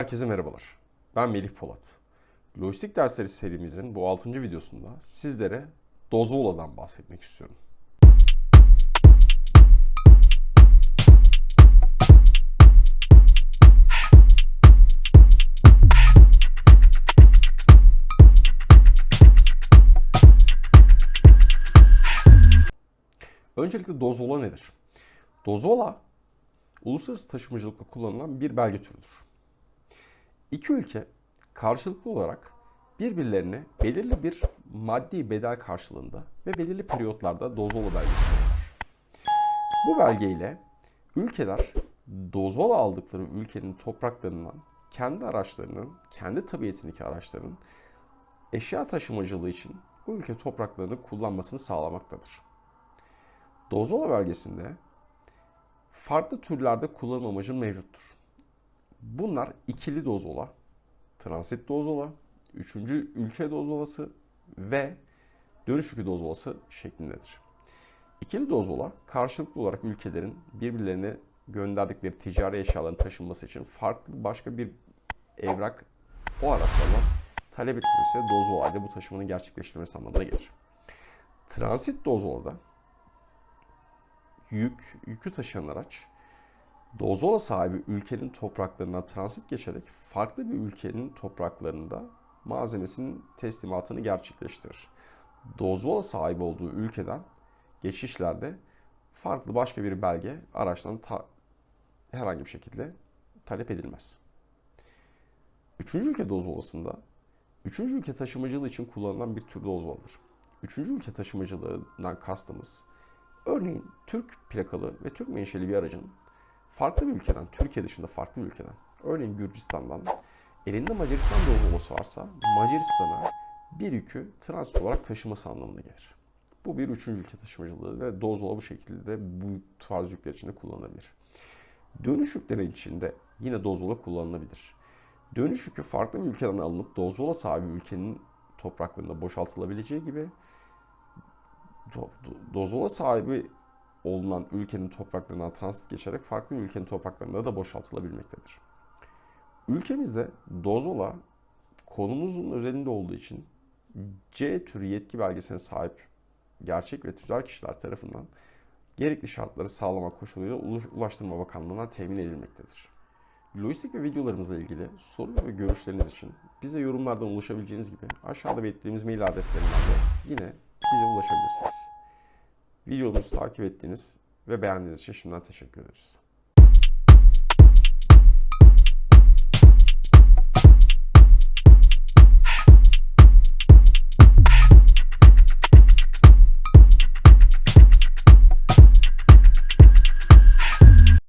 Herkese merhabalar. Ben Melih Polat. Lojistik dersleri serimizin bu 6. videosunda sizlere Dozola'dan bahsetmek istiyorum. Öncelikle Dozola nedir? Dozola, uluslararası taşımacılıkta kullanılan bir belge türüdür. İki ülke karşılıklı olarak birbirlerine belirli bir maddi bedel karşılığında ve belirli periyotlarda Dozola belgesi verirler. Bu belgeyle ülkeler Dozola aldıkları ülkenin topraklarından kendi araçlarının, kendi tabiatındaki araçların eşya taşımacılığı için bu ülke topraklarını kullanmasını sağlamaktadır. Dozola belgesinde farklı türlerde kullanım amacı mevcuttur. Bunlar ikili dozola, transit dozola, üçüncü ülke dozolası ve dönüş yükü dozolası şeklindedir. İkili dozola karşılıklı olarak ülkelerin birbirlerine gönderdikleri ticari eşyaların taşınması için farklı başka bir evrak o araçlardan talep ettirmesi dozolayda bu taşımanın gerçekleştirilmesi anlamına gelir. Transit dozolada yük, yükü taşıyan araç Dozola sahibi ülkenin topraklarına transit geçerek farklı bir ülkenin topraklarında malzemesinin teslimatını gerçekleştirir. Dozola sahibi olduğu ülkeden geçişlerde farklı başka bir belge araçtan ta- herhangi bir şekilde talep edilmez. Üçüncü ülke dozolasında üçüncü ülke taşımacılığı için kullanılan bir tür dozoladır. Üçüncü ülke taşımacılığından kastımız örneğin Türk plakalı ve Türk menşeli bir aracın farklı bir ülkeden, Türkiye dışında farklı bir ülkeden, örneğin Gürcistan'dan elinde Macaristan dozolası varsa Macaristan'a bir yükü transit olarak taşıması anlamına gelir. Bu bir üçüncü ülke taşımacılığı ve dozola bu şekilde bu tarz yükler içinde kullanılabilir. Dönüş yükleri içinde yine dozola kullanılabilir. Dönüş yükü farklı bir ülkeden alınıp dozola sahibi ülkenin topraklarında boşaltılabileceği gibi do- do- dozola sahibi olunan ülkenin topraklarından transit geçerek farklı bir ülkenin topraklarında da boşaltılabilmektedir. Ülkemizde dozola konumuzun özelinde olduğu için C türü yetki belgesine sahip gerçek ve tüzel kişiler tarafından gerekli şartları sağlamak koşuluyla Ulu- Ulaştırma Bakanlığı'na temin edilmektedir. Lojistik ve videolarımızla ilgili soru ve görüşleriniz için bize yorumlardan ulaşabileceğiniz gibi aşağıda belirttiğimiz mail adreslerinden de yine bize ulaşabilirsiniz. Videomuzu takip ettiğiniz ve beğendiğiniz için şimdiden teşekkür ederiz.